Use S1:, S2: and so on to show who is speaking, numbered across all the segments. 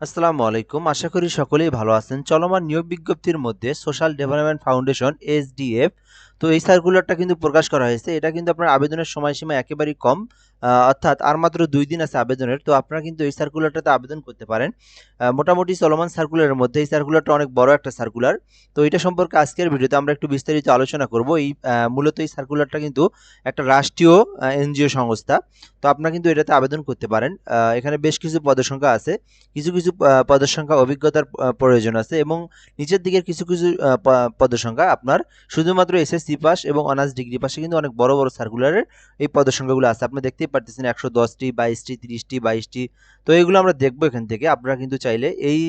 S1: আসসালামু আলাইকুম। আশা করি সকলেই ভালো আছেন। চলমান নিয়োগ বিজ্ঞপ্তির মধ্যে সোশ্যাল ডেভেলপমেন্ট ফাউন্ডেশন, এসডিএফ, তো এই সার্কুলারটা কিন্তু প্রকাশ করা হয়েছে। এটা কিন্তু আপনার আবেদনের সময়সীমা একেবারেই কম। অর্থাৎ আর মাত্র দুই দিন আছে আবেদনের, তো আপনারা কিন্তু এই সার্কুলারটাতে আবেদন করতে পারেন। মোটামুটি চলমান সার্কুলারের মধ্যে এই সার্কুলারটা অনেক বড় একটা সার্কুলার তো এটা সম্পর্কে আজকের ভিডিওতে আমরা একটু বিস্তারিত আলোচনা করব। এই মূলত এই সার্কুলারটা কিন্তু একটা রাষ্ট্রীয় এনজিও সংস্থা। তো আপনারা কিন্তু এটাতে আবেদন করতে পারেন। এখানে বেশ কিছু পদের সংখ্যা আছে। কিছু কিছু পদের সংখ্যা অভিজ্ঞতার প্রয়োজন আছে এবং নিচের দিকের কিছু কিছু পদের সংখ্যা আপনার শুধুমাত্র এসএসসি পাস এবং অনার্স ডিগ্রি পাশে কিন্তু অনেক বড় বড় সার্কুলারের এই পদের সংখ্যাগুলো আছে। আপনি দেখতেই পারতেছেন একশো দশটি বাইশটি তিরিশটি বাইশটি তো এগুলো আমরা দেখব এখান থেকে। আপনারা কিন্তু চাইলে এই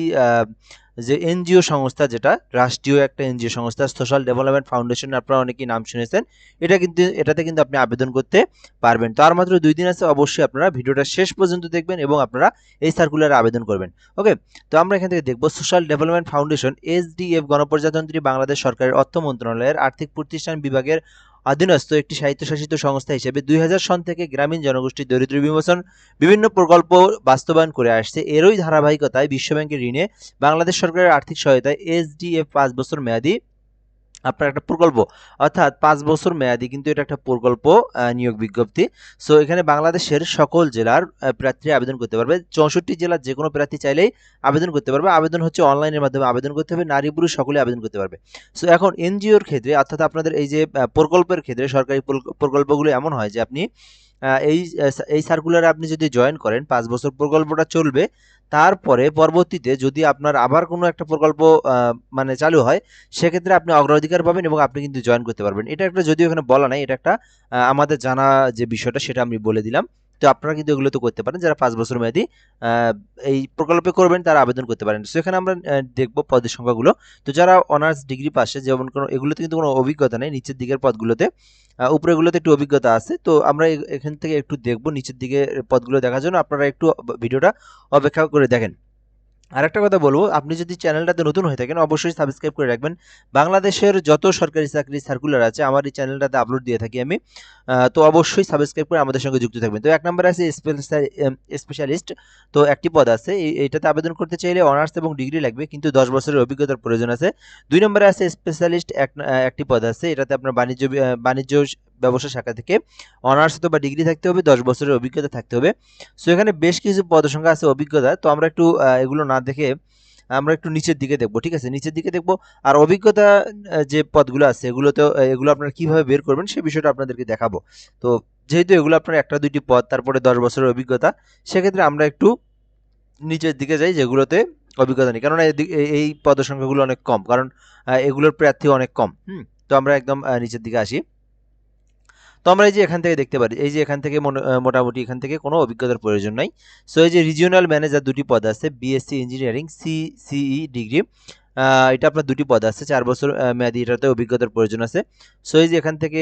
S1: যে এনজিও সংস্থা যেটা, রাষ্ট্রীয় একটা এনজিও সংস্থা, সোশ্যাল ডেভেলপমেন্ট ফাউন্ডেশন, আপনারা অনেকেই নাম শুনেছেন, এটা কিন্তু, এটাতে কিন্তু আপনি আবেদন করতে পারবেন। তো আর মাত্র দুই দিন আছে, অবশ্যই আপনারা ভিডিওটা শেষ পর্যন্ত দেখবেন এবং আপনারা এই সার্কুলারে আবেদন করবেন। ওকে তো আমরা এখান থেকে দেখব, সোশ্যাল ডেভেলপমেন্ট ফাউন্ডেশন, এসডিএফ, গণপ্রজাতন্ত্রী বাংলাদেশ সরকারের অর্থ মন্ত্রণালয়ের আর্থিক প্রতিষ্ঠান বিভাগের অধীনস্থ একটি স্বায়ত্তশাসিত সংস্থা হিসেবে দুই হাজার সন থেকে গ্রামীণ জনগোষ্ঠী দরিদ্র বিমোচন, বিভিন্ন প্রকল্প বাস্তবায়ন করে আসছে। এরই ধারাবাহিকতায় বিশ্বব্যাংকের ঋণে বাংলাদেশ সরকারের আর্থিক সহায়তায় এসডিএফ পাঁচ বছর মেয়াদী আপনার একটা প্রকল্প, অর্থাৎ পাঁচ বছর মেয়াদি কিন্তু এটা একটা প্রকল্প নিয়োগ বিজ্ঞপ্তি। সো এখানে বাংলাদেশের সকল জেলার প্রার্থী প্রার্থীরা আবেদন করতে পারবে। চৌষট্টি জেলার যে কোনো প্রার্থী চাইলেই আবেদন করতে পারবে। আবেদন হচ্ছে অনলাইনের মাধ্যমে আবেদন করতে হবে। নারী পুরুষ সকলে আবেদন করতে পারবে। সো এখন এনজিওর ক্ষেত্রে, অর্থাৎ আপনাদের এই যে প্রকল্পের ক্ষেত্রে সরকারি প্রকল্পগুলি এমন হয় যে আপনি এই এই সার্কুলারে আপনি যদি জয়েন করেন, পাঁচ বছর প্রকল্পটা চলবে, তারপরে পরবর্তীতে যদি আপনার আবার কোনো একটা প্রকল্প মানে চালু হয়, সেক্ষেত্রে আপনি অগ্রাধিকার পাবেন এবং আপনি কিন্তু জয়েন করতে পারবেন। এটা একটা, যদিও এখানে বলা নাই, এটা একটা আমাদের জানা যে বিষয়টা, সেটা আমি বলে দিলাম। তো আপনারা কিন্তু এগুলো তো করতে পারেন, যারা পাঁচ বছর মেয়াদি এই প্রকল্পে করবেন তারা আবেদন করতে পারেন। সেখানে আমরা দেখব পদের সংখ্যাগুলো। তো যারা অনার্স ডিগ্রি পাশে, যেমন কোনো, এগুলোতে কিন্তু কোনো অভিজ্ঞতা নেই, নিচের দিকের পদগুলোতে। উপরেগুলোতে একটু অভিজ্ঞতা আছে, তো আমরা এখান থেকে একটু দেখব নিচের দিকে পদগুলো দেখার জন্য। আপনারা একটু ভিডিওটা অপেক্ষা করে দেখেন। আরেকটা কথা বলব, আপনি যদি চ্যানেলটাতে নতুন হয়ে থাকেন, অবশ্যই সাবস্ক্রাইব করে রাখবেন। বাংলাদেশের যত সরকারি চাকরি সার্কুলার আছে, আমার এই চ্যানেলটাতে আপলোড দিয়ে থাকি আমি। তো অবশ্যই সাবস্ক্রাইব করে আমাদের সঙ্গে যুক্ত থাকবেন। তো এক নম্বরে আছে স্পেশালিস্ট তো একটি পদ আছে এইটাতে আবেদন করতে চাইলে অনার্স এবং ডিগ্রি লাগবে, কিন্তু দশ বছরের অভিজ্ঞতার প্রয়োজন আছে। দুই নম্বরে আছে স্পেশালিস্ট এক একটি পদ আছে, এটাতে আপনার বাণিজ্য বাণিজ্য ব্যবসা শাখা থেকে অনার্স অথবা ডিগ্রি থাকতে হবে, দশ বছরের অভিজ্ঞতা থাকতে হবে। সো এখানে বেশ কিছু পদসংখ্যা আছে অভিজ্ঞতা, তো আমরা একটু এগুলো না দেখে আমরা একটু নিচের দিকে দেখব, ঠিক আছে? নিচের দিকে দেখব। আর অভিজ্ঞতা যে পদগুলো আছে এগুলোতে এগুলো আপনারা কীভাবে বের করবেন সেই বিষয়টা আপনাদেরকে দেখাবো। তো যেহেতু এগুলো আপনার একটা দুইটি পদ, তারপরে দশ বছরের অভিজ্ঞতা, সেক্ষেত্রে আমরা একটু নিচের দিকে যাই যেগুলোতে অভিজ্ঞতা নেই। কেননা এই পদসংখ্যাগুলো অনেক কম, কারণ এগুলোর প্রার্থী অনেক কম। হুম, তো আমরা একদম নিচের দিকে আসি। তো আমরা এই যে এখান থেকে দেখতে পারি, এই যে এখান থেকে মোটামুটি এখান থেকে কোনো অভিজ্ঞতার প্রয়োজন নাই। সো এই যে রিজিওনাল ম্যানেজার দুটি পদ আছে BSc engineering C CE degree এটা আপনার দুটি পদ আছে, চার বছর মেয়াদি, এটাতে অভিজ্ঞতার প্রয়োজন আছে। সো এই যে এখান থেকে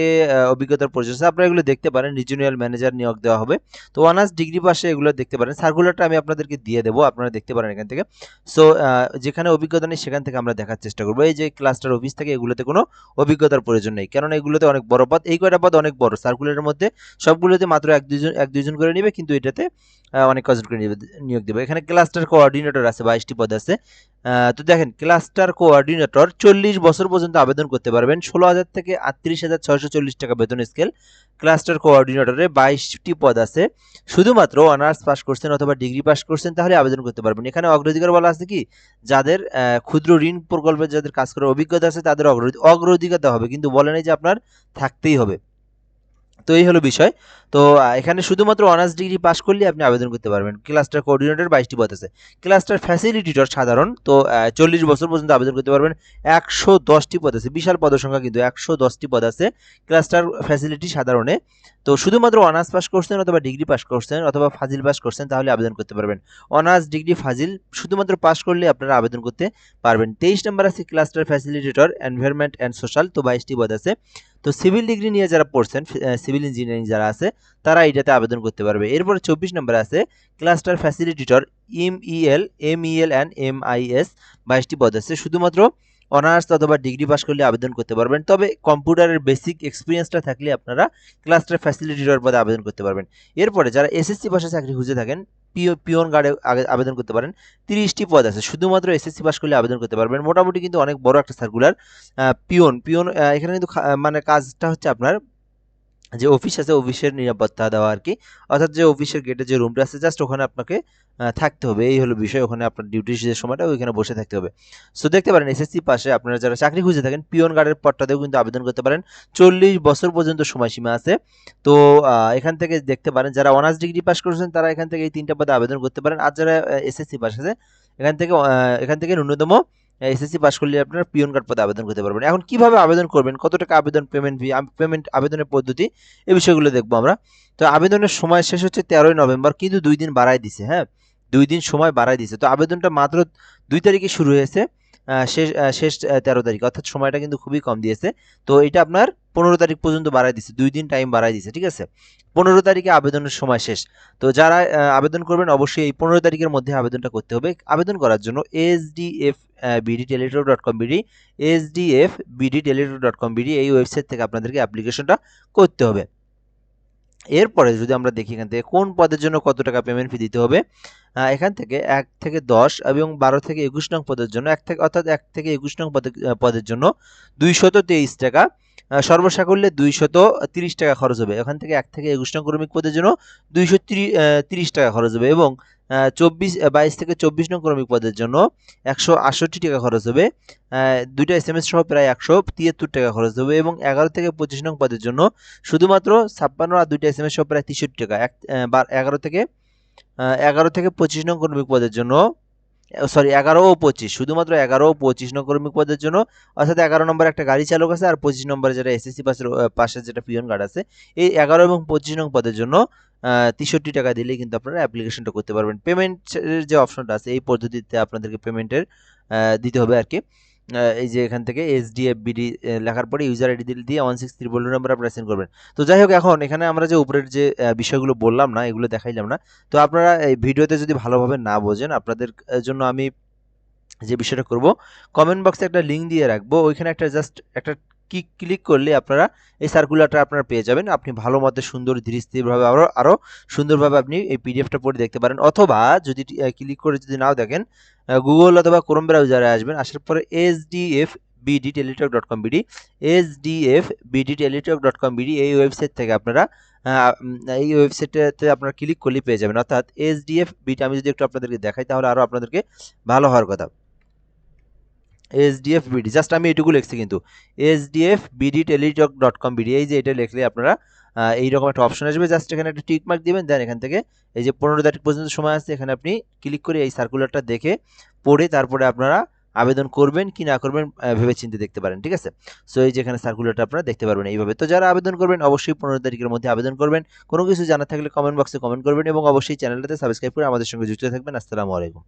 S1: অভিজ্ঞতার প্রয়োজন আছে, আপনারা এগুলো দেখতে পারেন রিজিওনাল ম্যানেজার নিয়োগ দেওয়া হবে। তো অনার্স ডিগ্রি পাশে এগুলো দেখতে পারেন। সার্কুলারটা আমি আপনাদেরকে দিয়ে দেবো, আপনারা দেখতে পারেন এখান থেকে। সো যেখানে অভিজ্ঞতা নেই, সেখান থেকে আমরা দেখার চেষ্টা করব। এই যে ক্লাস্টার অফিস থেকে এগুলোতে কোনো অভিজ্ঞতার প্রয়োজন নেই, কেননা এগুলোতে অনেক বড় পদ। এই কয়টা পদ? অনেক বড়। সার্কুলারের মধ্যে সবগুলোতে মাত্র এক দুজন এক দুজন করে নেবে, কিন্তু এটাতে অনেক কজন করে নিয়োগ দেবে। এখানে ক্লাস্টার কোঅর্ডিনেটর আছে, বাইশটি পদ আছে। তো দেখেন ক্লাস্টার কোঅর্ডিনেটর চল্লিশ বছর পর্যন্ত আবেদন করতে পারবেন। ষোলো হাজার থেকে আটত্রিশ হাজার ছয়শো চল্লিশ টাকা বেতন স্কেল ক্লাস্টার কোঅর্ডিনেটরে বাইশটি পদ আছে। শুধুমাত্র অনার্স পাস করছেন অথবা ডিগ্রি পাস করছেন, তাহলে আবেদন করতে পারবেন। এখানে অগ্রাধিকার বলা আছে কি? যাদের ক্ষুদ্র ঋণ প্রকল্পে যাদের কাজ করার অভিজ্ঞতা আছে, তাদের অগ্র- অগ্রাধিকার দেওয়া হবে। কিন্তু বলে নাই যে আপনার থাকতেই হবে। তো এই হলো বিষয়। তো এখানে শুধুমাত্র অনার্স ডিগ্রি পাস করলে আপনি আবেদন করতে পারবেন। ক্লাস্টার কোঅর্ডিনেটর বাইশটি পদ আছে। ক্লাস্টার ফ্যাসিলিটিটর সাধারণ, তো চল্লিশ বছর পর্যন্ত আবেদন করতে পারবেন। একশো দশটি পদ আছে। বিশাল পদের সংখ্যা কিন্তু একশো দশটি পদ আছে ক্লাস্টার ফ্যাসিলিটি সাধারণে। তো, শুধুমাত্র অনার্স পাস করছেন অথবা ডিগ্রি পাস করছেন অথবা ফাজিল পাস করছেন, তাহলে আবেদন করতে পারবেন। অনার্স ডিগ্রি ফাজিল শুধুমাত্র পাস করলে আপনারা আবেদন করতে পারবেন। তেইশ নম্বর আছে cluster facilitator environment and social তো বাইশটি পদ আছে। তো সিভিল ডিগ্রি নিয়ে যারা পড়ছেন সিভিল ইঞ্জিনিয়ারিং যারা আছে, তারা এটাতে আবেদন করতে পারবে। এরপরে চব্বিশ নম্বর আছে, cluster facilitator, M EL M EL and M I S বাইশটি পদ আছে। শুধুমাত্র অনার্স অথবা ডিগ্রি পাস করলে আবেদন করতে পারবেন। তবে কম্পিউটারের বেসিক এক্সপিরিয়েন্সটা থাকলে আপনারা ক্লাস্টার ফ্যাসিলিটেটর পদে আবেদন করতে পারবেন। এরপরে যারা এসএসসি পাশে চাকরি খুঁজে থাকেন, পিও, পিওন গার্ডে আবেদন করতে পারেন, তিরিশটি পদ আছে। শুধুমাত্র এসএসসি পাস করলে আবেদন করতে পারবেন। মোটামুটি কিন্তু অনেক বড় একটা সার্কুলার পিওন পিওন এখানে কিন্তু মানে কাজটা হচ্ছে আপনার যে অফিস আছে অফিসের নিরাপত্তা দেওয়া আর কি অর্থাৎ যে অফিসের গেটে যে রুমটা আছে জাস্ট ওখানে আপনাকে থাকতে হবে। এই হলো বিষয়। ওখানে আপনার ডিউটির যে সময়টা, ওইখানে বসে থাকতে হবে। সো দেখতে পারেন এসএসসি পাশে আপনারা যারা চাকরি খুঁজে থাকেন, পিওন গার্ডের পদটাতেও কিন্তু আবেদন করতে পারেন। চল্লিশ বছর পর্যন্ত সময়সীমা আছে। তো এখান থেকে দেখতে পারেন, যারা অনার্স ডিগ্রি পাস করেছেন, তারা এখান থেকে এই তিনটা পদে আবেদন করতে পারেন। আর যারা এসএসসি পাস আছে, এখান থেকে এখান থেকে ন্যূনতম এসএসসি পাস করলে আপনার পিওন কার্ড পদে আবেদন করতে পারবেন। এখন কীভাবে আবেদন করবেন? কত টাকা আবেদন পেমেন্ট ফি পেমেন্ট আবেদনের পদ্ধতি? এই বিষয়গুলো দেখব আমরা। তো আবেদনের সময় শেষ হচ্ছে তেরোই নভেম্বর, কিন্তু দুই দিন বাড়ায় দিছে হ্যাঁ? দুই দিন সময় বাড়ায় দিছে। তো আবেদনটা মাত্র দুই তারিখে শুরু হয়েছে। শেষ শেষ তেরো তারিখ, অর্থাৎ সময়টা কিন্তু খুবই কম দিয়েছে। তো এটা আপনার পনেরো তারিখ পর্যন্ত বাড়ায় দিছে দুই দিন টাইম বাড়ায় দিছে ঠিক আছে? পনেরো তারিখে আবেদনের সময় শেষ। তো যারা আবেদন করবেন, অবশ্যই এই পনেরো তারিখের মধ্যে আবেদনটা করতে হবে। আবেদন করার জন্য S D F BD Teletalk dot com BD S D F BD Teletalk dot com BD, এই ওয়েবসাইট থেকে আপনাদেরকে অ্যাপ্লিকেশনটা করতে হবে। এরপরে যদি আমরা দেখি এখান থেকে, কোন পদের জন্য কত টাকা পেমেন্ট ফি দিতে হবে? এখান থেকে এক থেকে দশ এবং বারো থেকে একুশ নং পদের জন্য, এক থেকে, অর্থাৎ এক থেকে একুশ নং পদের জন্য দুইশত তেইশ টাকা। সর্বসাকল্যে দুইশত তিরিশ টাকা খরচ হবে। এখান থেকে এক থেকে একুশ নং কর্মিক পদের জন্য দুইশো তিরিশ টাকা খরচ হবে এবং চব্বিশ বাইশ থেকে চব্বিশ নং ক্রমিক পদের জন্য একশো আটষট্টি টাকা খরচ হবে। দুইটা এস সহ প্রায় একশো তিয়াত্তর টাকা খরচ হবে এবং এগারো থেকে পঁচিশ নং পদের জন্য শুধুমাত্র ছাপ্পান্ন আর দুইটা এস সহ প্রায় তেষট্টি টাকা। এক এগারো থেকে এগারো থেকে পঁচিশ নং ক্রমিক পদের জন্য সরি এগারো ও পঁচিশ। শুধুমাত্র এগারো ও পঁচিশ নং কর্মিক পদের জন্য, অর্থাৎ এগারো নম্বর একটা গাড়ি চালক আছে, আর পঁচিশ নম্বরে যেটা এসএসসি পাশের পাশের পাশে যেটা পিয়ন গার্ড আছে, এই এগারো এবং পঁচিশ নং পদের জন্য তেষট্টি টাকা দিলেই কিন্তু আপনারা অ্যাপ্লিকেশনটা করতে পারবেন। পেমেন্টের যে অপশনটা আছে, এই পদ্ধতিতে আপনাদেরকে পেমেন্টের দিতে হবে আর কি। এই যে এখান থেকে এস ডি এফ বিডি লেখার পরে ইউজার আইডি দিয়ে ওয়ান সিক্স ত্রিপল নাম্বার আপনারা সেন্ড করবেন। তো যাই হোক, এখন এখানে আমরা যে উপরের যে বিষয়গুলো বললাম না, এগুলো দেখাইলাম না, তো আপনারা এই ভিডিওতে যদি ভালোভাবে না বোঝেন, আপনাদের জন্য আমি যে বিষয়টা করব কমেন্ট বক্সে একটা লিঙ্ক দিয়ে রাখব, ওইখানে একটা জাস্ট একটা কি ক্লিক করলে আপনারা এই সার্কুলারটা আপনারা পেয়ে যাবেন। আপনি ভালো মতে সুন্দর ধীরে স্থিরভাবে আরও আরও সুন্দরভাবে আপনি এই পিডিএফটা পড়ে দেখতে পারেন। অথবা যদি ক্লিক করে যদি নাও দেখেন গুগল অথবা ক্রোম ব্রাউজারে আসবেন, আসার পরে S D F BD Teletalk dot com BD S D F BD Teletalk dot com BD এই ওয়েবসাইট থেকে আপনারা এই ওয়েবসাইটটাতে আপনারা ক্লিক করলেই পেয়ে যাবেন। অর্থাৎ এস ডি এফ বিটি আমি যদি একটু আপনাদেরকে দেখাই, তাহলে আরও আপনাদেরকে ভালো হওয়ার কথা। এসডিএফ বিডি জাস্ট আমি এটুকু লিখছি কিন্তু। SDF BD Teletalk dot com BD এই যে এটা লিখলে আপনারা এইরকম একটা অপশন আসবে। জাস্ট এখানে একটা টিক মার্ক দিবেন দেন এখান থেকে এই যে পনেরো তারিখ পর্যন্ত সময় আছে, এখানে আপনি ক্লিক করে এই সার্কুলারটা দেখে পড়ে তারপরে আপনারা আবেদন করবেন কি না করবেন ভেবে চিন্তে দেখতে পারেন, ঠিক আছে? সো এই যে এখানে সার্কুলারটা আপনারা দেখতে পারবেন এইভাবে। তো যারা আবেদন করবেন, অবশ্যই পনেরো তারিখের মধ্যে আবেদন করবেন। কোনো কিছু জানা থাকলে কমেন্ট বক্সে কমেন্ট করবেন এবং অবশ্যই চ্যানেলটাতে সাবস্ক্রাইব করে আমাদের সঙ্গে যুক্ত থাকবেন। আসসালামু আলাইকুম।